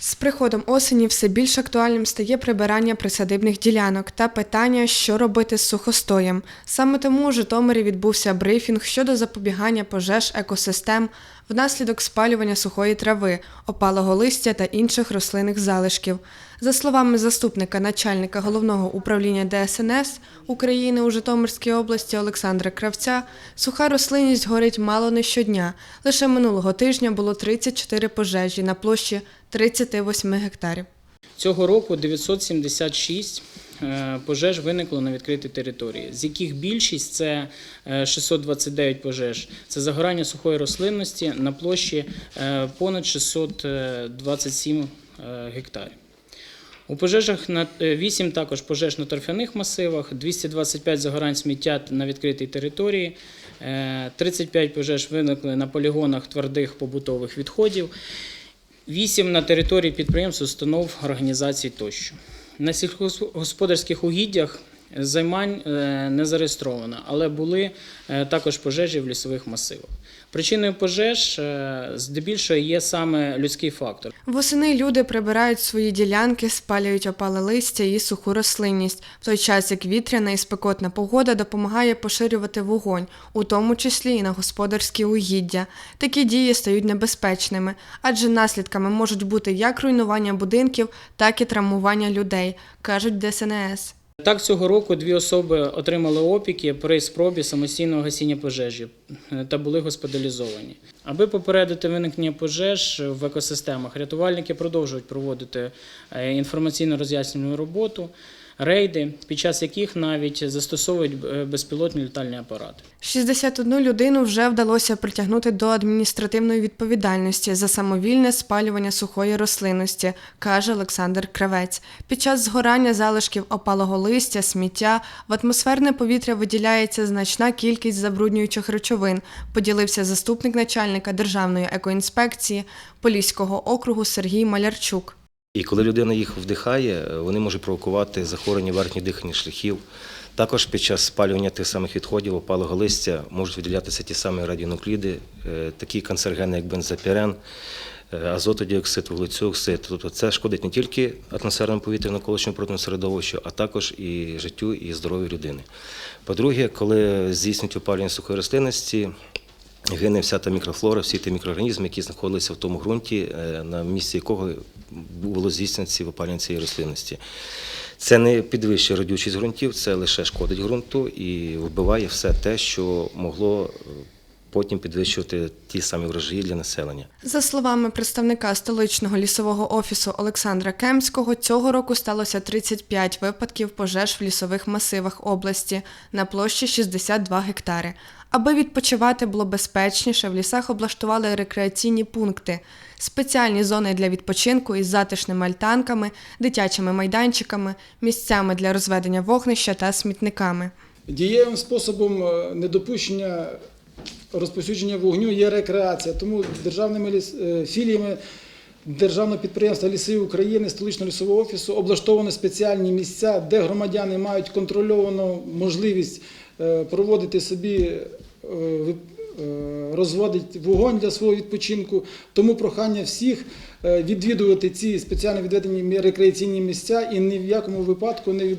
З приходом осені все більш актуальним стає прибирання присадибних ділянок та питання, що робити з сухостоєм. Саме тому у Житомирі відбувся брифінг щодо запобігання пожеж екосистем внаслідок спалювання сухої трави, опалого листя та інших рослинних залишків. За словами заступника начальника головного управління ДСНС України у Житомирській області Олександра Кравця, суха рослинність горить мало не щодня. Лише минулого тижня було 34 пожежі на площі 38 гектарів. Цього року 976 е, пожеж виникло на відкритій території, з яких більшість це е, 629 пожеж. Це загорання сухої рослинності на площі е, понад 627 е, гектарів. У пожежах на 8 також пожеж на торфяних масивах, 225 загорань сміття на відкритій території, е, 35 пожеж виникли на полігонах твердих побутових відходів, 8 на території підприємств, установ, організацій тощо. На сільськогосподарських угіддях займань е, не зареєстровано, але були е, також пожежі в лісових масивах. Причиною пожеж е, здебільшого є саме людський фактор. Восени люди прибирають свої ділянки, спалюють опале листя і суху рослинність, в той час як вітряна і спекотна погода допомагає поширювати вогонь, у тому числі і на господарські угіддя. Такі дії стають небезпечними, адже наслідками можуть бути як руйнування будинків, так і травмування людей, кажуть ДСНС. Так, цього року дві особи отримали опіки при спробі самостійного гасіння пожежі та були госпіталізовані. Аби попередити виникнення пожеж в екосистемах, рятувальники продовжують проводити е, інформаційно-роз'яснювальну роботу, рейди, під час яких навіть застосовують е, безпілотні літальні апарати. 61 людину вже вдалося притягнути до адміністративної відповідальності за самовільне спалювання сухої рослинності, каже Олександр Кравець. Під час згорання залишків опалого листя, сміття в атмосферне повітря виділяється значна кількість забруднюючих речовин, поділився заступник начальника Державної екоінспекції Поліського округу Сергій Малярчук. І коли людина їх вдихає, вони можуть провокувати захворювання верхніх дихальних шляхів. Також під час спалювання тих самих відходів, опалого листя можуть виділятися ті самі радіонукліди, е, такі канцергени, як бензопірен, азотодіоксид, вуглецюоксид. Тобто це шкодить не тільки атмосферному повітрю навколишньому природному середовищу, а також і життю і здоров'ю людини. По-друге, коли здійснюють опалювання сухої рослинності, Гине вся та мікрофлора, всі ті мікроорганізми, які знаходилися в тому ґрунті, е, на місці якого було здійснено ці випалення цієї рослинності. Це не підвищує родючість ґрунтів, це лише шкодить ґрунту і вбиває все те, що могло е, потім підвищувати ті самі врожаї для населення. За словами представника столичного лісового офісу Олександра Кемського, цього року сталося 35 випадків пожеж в лісових масивах області на площі 62 гектари. Аби відпочивати було безпечніше, в лісах облаштували рекреаційні пункти, спеціальні зони для відпочинку із затишними альтанками, дитячими майданчиками, місцями для розведення вогнища та смітниками. Дієвим способом е, недопущення розповсюдження вогню є рекреація. Тому державними ліс- е, філіями Державного підприємства Ліси України, столичного лісового офісу облаштовані спеціальні місця, де громадяни мають контрольовану можливість е, проводити собі е, розводити вогонь для свого відпочинку. Тому прохання всіх відвідувати ці спеціально відведені рекреаційні місця і ні в якому випадку не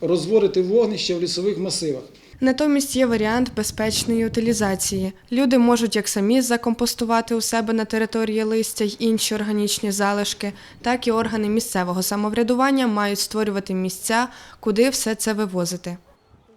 розводити вогнище в лісових масивах. Натомість є варіант безпечної утилізації. Люди можуть як самі закомпостувати у себе на території листя й інші органічні залишки, так і органи місцевого самоврядування мають створювати місця, куди все це вивозити.